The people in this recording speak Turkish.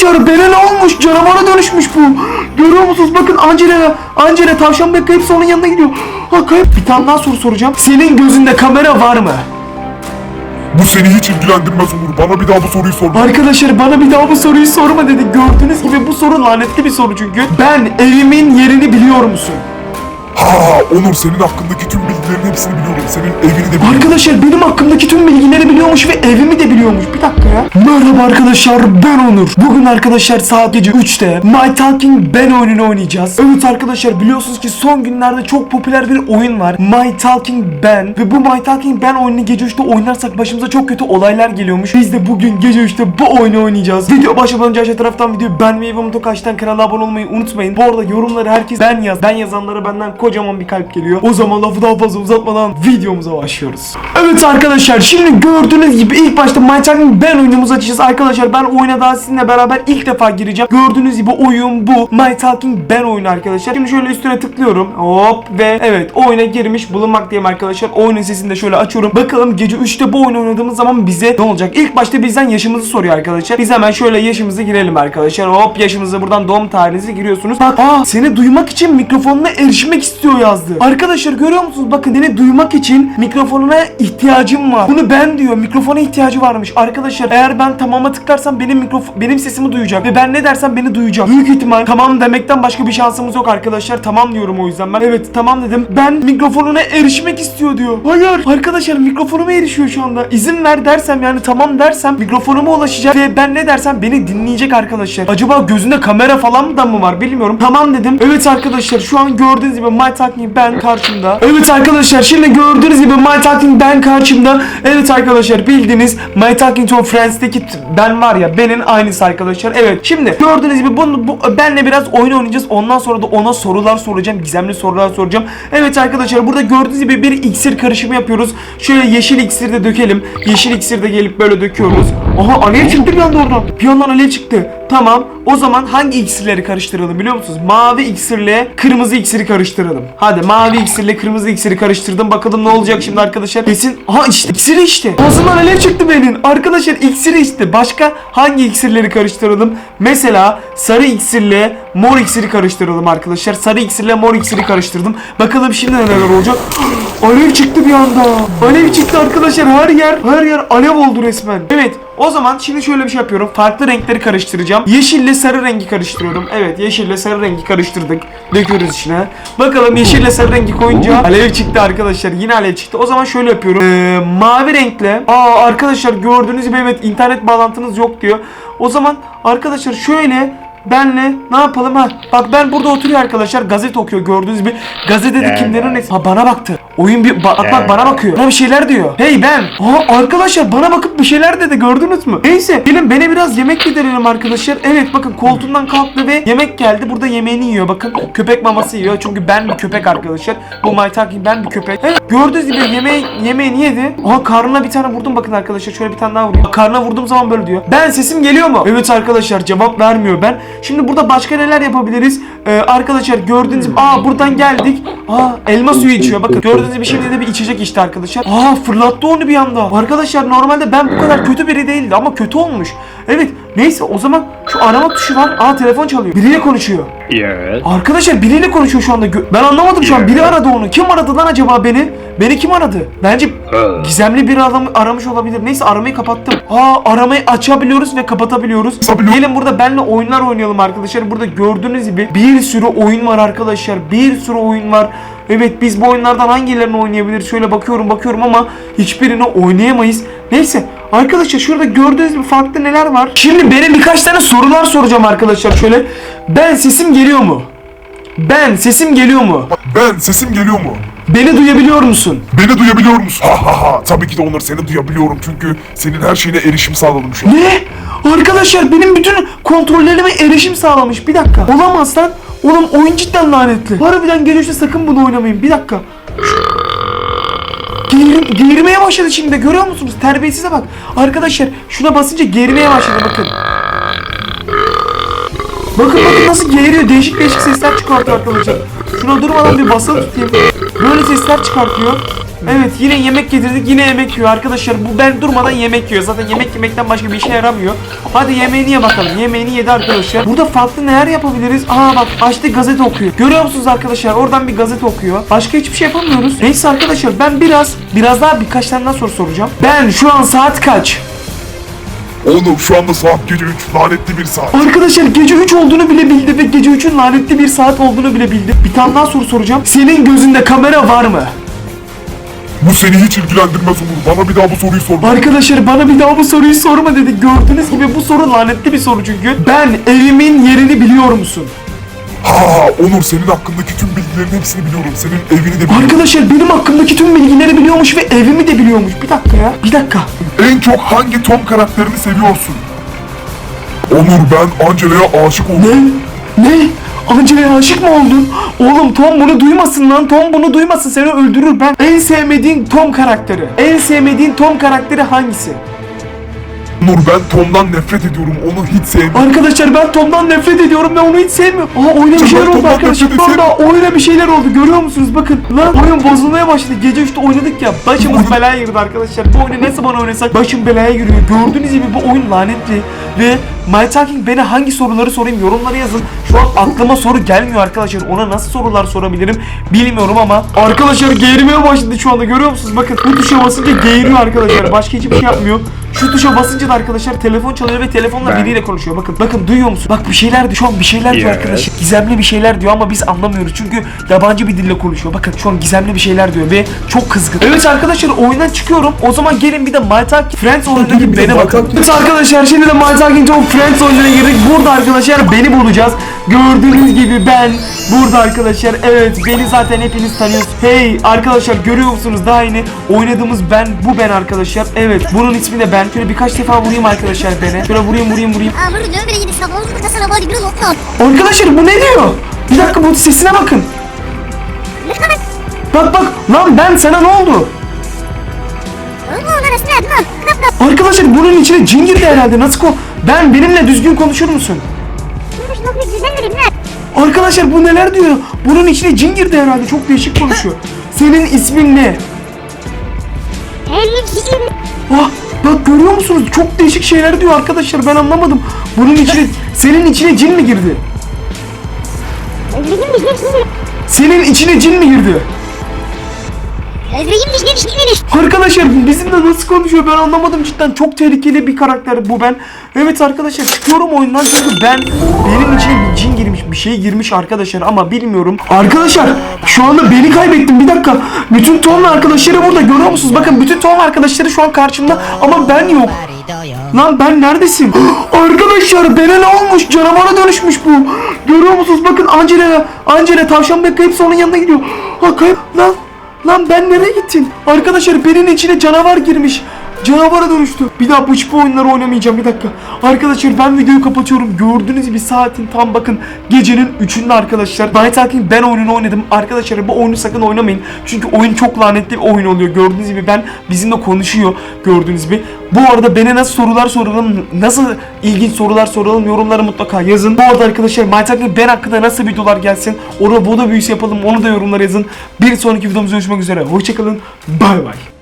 Arkadaşlar Beren olmuş canavara dönüşmüş bu. Görüyor musunuz bakın Angela Angela tavşan bebek hepsi onun yanına gidiyor. Ha kayıp bir tane daha soru soracağım. Senin gözünde kamera var mı? Bu seni hiç ilgilendirmez Onur. Bana bir daha bu soruyu sorma. Arkadaşlar bana bir daha bu soruyu sorma dedi. Gördüğünüz gibi bu soru lanetli bir soru çünkü. Ben evimin yerini biliyor musun? Ha Onur senin hakkındaki tüm bilgilerin hepsini biliyorum. Senin evini de biliyorum. Arkadaşlar benim hakkımdaki tüm bilgileri biliyormuş ve evimi de biliyormuş. Bir dakika ya. Merhaba arkadaşlar ben Onur. Bugün arkadaşlar saat gece 3'te My Talking Ben oyununu oynayacağız. Evet arkadaşlar biliyorsunuz ki son günlerde çok popüler bir oyun var. My Talking Ben. Ve bu My Talking Ben oyununu gece 3'te oynarsak başımıza çok kötü olaylar geliyormuş. Biz de bugün gece 3'te bu oyunu oynayacağız. Video başlamadan önce aşağı taraftan videoyu beğenmeyi ve Mutokaş'tan kanala abone olmayı unutmayın. Bu arada yorumları herkes ben yaz. Ben yazanlara benden kocaman bir kalp geliyor. O zaman lafı daha fazla uzatmadan videomuza başlıyoruz. Evet arkadaşlar şimdi gördüğünüz gibi ilk başta My Talking Ben oyunumuzu açacağız. Arkadaşlar ben oyuna daha sizinle beraber ilk defa gireceğim. Gördüğünüz gibi oyun bu. My Talking Ben oyunu arkadaşlar. Şimdi şöyle üstüne tıklıyorum. Hop ve evet oyuna girmiş bulunmaktayım arkadaşlar. Oyunun sesini de şöyle açıyorum. Bakalım gece 3'te bu oyunu oynadığımız zaman bize ne olacak? İlk başta bizden yaşımızı soruyor arkadaşlar. Biz hemen şöyle yaşımızı girelim arkadaşlar. Hop yaşımızı buradan doğum tarihinizi giriyorsunuz. Bak aa seni duymak için mikrofonuna erişmek istiyor yazdı. Arkadaşlar görüyor musunuz? Bakın seni duymak için mikrofonuna ihtiyacım var. Bunu ben diyor. Mikrofona ihtiyacı varmış. Arkadaşlar eğer ben tamama tıklarsam benim mikrofon benim sesimi duyacak ve ben ne dersem beni duyacak. Büyük ihtimal tamam demekten başka bir şansımız yok arkadaşlar. Tamam diyorum o yüzden ben. Evet tamam dedim. Ben mikrofonuna erişmek istiyor diyor. Hayır arkadaşlar mikrofonuma erişiyor şu anda. İzin ver dersem yani tamam dersem mikrofonuma ulaşacak ve ben ne dersem beni dinleyecek arkadaşlar. Acaba gözünde kamera falan da mı var bilmiyorum. Tamam dedim. Evet arkadaşlar şu an gördüğünüz gibi My Talking Ben karşımda. Evet arkadaşlar şimdi gördüğünüz gibi My Talking Ben karşımda. Evet arkadaşlar bildiğiniz My Talking to Friends'teki ben var ya benim aynısı arkadaşlar. Evet şimdi gördüğünüz gibi bunu bu, benle biraz oyun oynayacağız. Ondan sonra da ona sorular soracağım. Gizemli sorular soracağım. Evet arkadaşlar burada gördüğünüz gibi bir iksir karışımı yapıyoruz. Şöyle yeşil iksir de dökelim. Yeşil iksir de gelip böyle döküyoruz. Aha alev çıktı bir anda oradan. Bir yandan alev çıktı. Tamam. O zaman hangi iksirleri karıştıralım biliyor musunuz? Mavi iksirle kırmızı iksiri karıştıralım. Hadi mavi iksirle kırmızı iksiri karıştırdım. Bakalım ne olacak şimdi arkadaşlar. Kesin. Aha işte iksiri işte. Ağzından alev çıktı benim. Arkadaşlar iksiri işte. Başka hangi iksirleri karıştıralım? Mesela sarı iksirle mor iksiri karıştıralım arkadaşlar. Sarı iksirle mor iksiri karıştırdım. Bakalım şimdi neler olacak. Alev çıktı bir anda. Alev çıktı arkadaşlar. Her yer her yer alev oldu resmen. Evet. O zaman şimdi şöyle bir şey yapıyorum. Farklı renkleri karıştıracağım. Yeşille sarı rengi karıştırıyorum. Evet yeşille sarı rengi karıştırdık. Döküyoruz içine. Bakalım yeşille sarı rengi koyunca alev çıktı arkadaşlar. Yine alev çıktı. O zaman şöyle yapıyorum. Ee, mavi renkle. Aa arkadaşlar gördüğünüz gibi evet internet bağlantınız yok diyor. O zaman arkadaşlar şöyle Benle ne yapalım ha? Bak ben burada oturuyor arkadaşlar gazete okuyor gördüğünüz gibi. Gazetede kimlerin? Ha bana baktı. Oyun bir bak bak bana bakıyor. Bana bir şeyler diyor. Hey ben. Aa arkadaşlar bana bakıp bir şeyler dedi gördünüz mü? Neyse gelin bana biraz yemek yedirelim arkadaşlar. Evet bakın koltuğundan kalktı ve yemek geldi. Burada yemeğini yiyor bakın. Köpek maması yiyor çünkü ben bir köpek arkadaşlar. Bu My Talking ben bir köpek. Evet gördüğünüz gibi yemeği, yemeğini yedi. Aa karnına bir tane vurdum bakın arkadaşlar. Şöyle bir tane daha vurayım. Karnına vurduğum zaman böyle diyor. Ben sesim geliyor mu? Evet arkadaşlar cevap vermiyor ben. Şimdi burada başka neler yapabiliriz? Ee, arkadaşlar gördüğünüz gibi aa buradan geldik. Aa elma suyu içiyor. Bakın gördüğünüz gibi şimdi de bir içecek içti arkadaşlar. Aa fırlattı onu bir anda. Arkadaşlar normalde ben bu kadar kötü biri değildi ama kötü olmuş. Evet neyse o zaman şu arama tuşu var. Aa telefon çalıyor. Biriyle konuşuyor. Yes. Arkadaşlar biriyle konuşuyor şu anda. Gö- Ben anlamadım şu an. Biri aradı onu. Kim aradı lan acaba beni? Beni kim aradı? Bence gizemli bir adam aramış olabilir. Neyse aramayı kapattım. Aa aramayı açabiliyoruz ve kapatabiliyoruz. Kapatabiliyor- Gelin burada benle oyunlar oynayalım arkadaşlar. Burada gördüğünüz gibi bir sürü oyun var arkadaşlar. Bir sürü oyun var. Evet biz bu oyunlardan hangilerini oynayabiliriz? Şöyle bakıyorum bakıyorum ama hiçbirini oynayamayız. Neyse arkadaşlar şurada gördüğünüz gibi farklı neler var? Şimdi benim birkaç tane sorular soracağım arkadaşlar şöyle. Ben sesim geliyor mu? Ben sesim geliyor mu? Ben sesim geliyor mu? Beni duyabiliyor musun? Beni duyabiliyor musun? Ha ha ha. Tabii ki de Onur seni duyabiliyorum çünkü senin her şeyine erişim sağladım şu an. Ne? Arkadaşlar benim bütün kontrollerime erişim sağlamış. Bir dakika. Olamaz lan. Oğlum oyun cidden lanetli. Harbiden geliyorsa sakın bunu oynamayın. Bir dakika. Gelir, geğirmeye başladı şimdi de görüyor musunuz? Terbiyesize bak. Arkadaşlar şuna basınca geğirmeye başladı bakın. Bakın bakın nasıl geğiriyor. Değişik değişik sesler çıkartıyor arkadaşlar. Şuna durmadan bir basılı tutayım. Böyle sesler çıkartıyor. Evet yine yemek getirdik yine yemek yiyor arkadaşlar. Bu ben durmadan yemek yiyor. Zaten yemek yemekten başka bir işe yaramıyor. Hadi yemeğini ye bakalım. Yemeğini yedi arkadaşlar. Burada farklı neler yapabiliriz? Aa bak açtı gazete okuyor. Görüyor musunuz arkadaşlar? Oradan bir gazete okuyor. Başka hiçbir şey yapamıyoruz. Neyse arkadaşlar ben biraz biraz daha birkaç tane daha soru soracağım. Ben şu an saat kaç? Onur şu anda saat gece 3 lanetli bir saat. Arkadaşlar gece 3 olduğunu bile bildi ve gece 3'ün lanetli bir saat olduğunu bile bildi. Bir tane daha soru soracağım. Senin gözünde kamera var mı? Bu seni hiç ilgilendirmez Onur. Bana bir daha bu soruyu sorma. Arkadaşlar bana bir daha bu soruyu sorma dedi. Gördüğünüz gibi bu soru lanetli bir soru çünkü. Ben evimin yerini biliyor musun? Ha Onur senin hakkındaki tüm bilgilerin hepsini biliyorum. Senin evini de biliyorum. Arkadaşlar benim hakkımdaki tüm bilgileri biliyormuş ve evimi de biliyormuş. Bir dakika ya. Bir dakika. En çok hangi Tom karakterini seviyorsun? Onur ben Angela'ya aşık oldum. Ne? Ne? Angela'ya aşık mı oldun? Oğlum Tom bunu duymasın lan. Tom bunu duymasın. Seni öldürür ben. En sevmediğin Tom karakteri. En sevmediğin Tom karakteri hangisi? Onur ben Tom'dan nefret ediyorum. Onu hiç sevmiyorum. Arkadaşlar ben Tom'dan nefret ediyorum ve onu hiç sevmiyorum. Aa oyuna bir şeyler oldu Tom'dan arkadaşlar. nefret anda oyuna bir şeyler oldu. Görüyor musunuz? Bakın lan oyun bozulmaya başladı. Gece 3'te oynadık ya. Başımız belaya girdi arkadaşlar. Bu oyunu ne zaman oynasak başım belaya giriyor. Gördüğünüz gibi bu oyun lanetli. Ve My Talking beni hangi soruları sorayım yorumlara yazın. Şu an aklıma soru gelmiyor arkadaşlar. Ona nasıl sorular sorabilirim bilmiyorum ama. Arkadaşlar geğirmeye başladı şu anda. Görüyor musunuz? Bakın bu tuşa basınca geğiriyor arkadaşlar. Başka hiçbir şey yapmıyor. Şu tuşa basınca da arkadaşlar telefon çalıyor ve telefonla biriyle konuşuyor. Bakın bakın duyuyor musun? Bak bir şeyler diyor. Şu an bir şeyler diyor Evet. arkadaşlar. Gizemli bir şeyler diyor ama biz anlamıyoruz. Çünkü yabancı bir dille konuşuyor. Bakın şu an gizemli bir şeyler diyor ve çok kızgın. Evet arkadaşlar oyundan çıkıyorum. O zaman gelin bir de My Talking Friends oyunundaki beni bakın. Evet arkadaşlar şimdi de My Talking Tom Friends en son girdik. Burada arkadaşlar beni bulacağız. Gördüğünüz gibi ben burada arkadaşlar. Evet beni zaten hepiniz tanıyorsunuz. Hey arkadaşlar görüyor musunuz daha yeni oynadığımız ben bu ben arkadaşlar. Evet bunun ismi de ben. Şöyle birkaç defa vurayım arkadaşlar beni. Şöyle vurayım vurayım vurayım. Arkadaşlar bu ne diyor? Bir dakika bu sesine bakın. Bak bak lan ben sana ne oldu? Arkadaşlar bunun içine cin girdi herhalde. Nasıl ko... Ben benimle düzgün konuşur musun? Arkadaşlar bu neler diyor? Bunun içine cin girdi herhalde. Çok değişik konuşuyor. Senin ismin ne? Ah, bak görüyor musunuz? Çok değişik şeyler diyor arkadaşlar. Ben anlamadım. Bunun içine senin içine cin mi girdi? Senin içine cin mi girdi? Arkadaşlar bizimle nasıl konuşuyor ben anlamadım cidden çok tehlikeli bir karakter bu ben. Evet arkadaşlar çıkıyorum oyundan çünkü ben benim içine bir cin girmiş bir şey girmiş arkadaşlar ama bilmiyorum. Arkadaşlar şu anda beni kaybettim bir dakika. Bütün Tom arkadaşları burada görüyor musunuz? Bakın bütün Tom arkadaşları şu an karşımda ama ben yok. Lan ben neredesin? Arkadaşlar bana ne olmuş? Canavara dönüşmüş bu. Görüyor musunuz? Bakın Angela, Angela tavşan Bekka hepsi onun yanına gidiyor. Ha kayıp lan. Lan ben nereye gittin? Arkadaşlar benim içine canavar girmiş. Canavara dönüştü. Bir daha bu hiçbir oyunları oynamayacağım bir dakika. Arkadaşlar ben videoyu kapatıyorum. Gördüğünüz gibi saatin tam bakın gecenin 3'ünde arkadaşlar. Night Talking ben oyununu oynadım. Arkadaşlar bu oyunu sakın oynamayın. Çünkü oyun çok lanetli bir oyun oluyor. Gördüğünüz gibi ben bizimle konuşuyor. Gördüğünüz gibi. Bu arada bana nasıl sorular soralım, nasıl ilginç sorular soralım yorumlara mutlaka yazın. Bu arada arkadaşlar My Talking ben hakkında nasıl videolar gelsin. Orada boda büyüsü yapalım onu da yorumlara yazın. Bir sonraki videomuzda görüşmek üzere. Hoşçakalın. Bay bay.